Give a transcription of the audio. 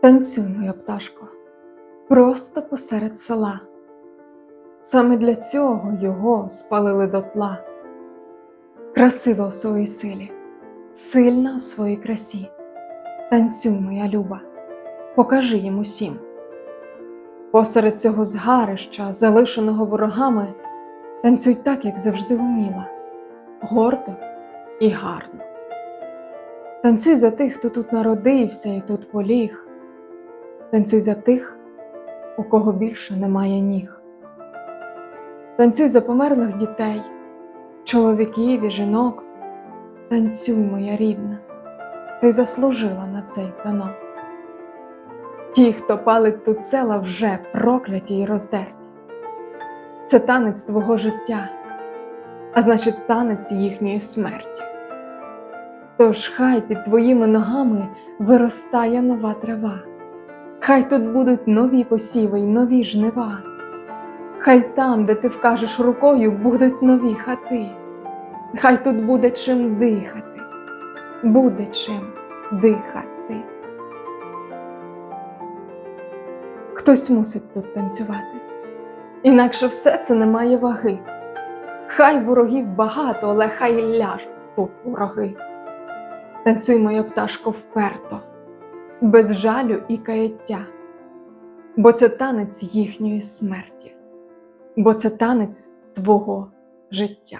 Танцюй, моя пташко, просто посеред села. Саме для цього його спалили дотла. Красива у своїй силі, сильна у своїй красі. Танцюй, моя люба, покажи їм усім. Посеред цього згарища, залишеного ворогами, танцюй так, як завжди вміла, гордо і гарно. Танцюй за тих, хто тут народився і тут поліг. Танцюй за тих, у кого більше немає ніг. Танцюй за померлих дітей, чоловіків і жінок. Танцюй, моя рідна, ти заслужила на цей танок. Ті, хто палить тут села, вже прокляті й роздерті. Це танець твого життя, а значить, танець їхньої смерті. Тож хай під твоїми ногами виростає нова трава. Хай тут будуть нові посіви й нові жнива. Хай там, де ти вкажеш рукою, будуть нові хати. Хай тут буде чим дихати, буде чим дихати. Хтось мусить тут танцювати, інакше все це не має ваги. Хай ворогів багато, але хай ляжуть тут вороги. Танцюй, моя пташко, вперто, без жалю і каяття, бо це танець їхньої смерті, бо це танець твого життя.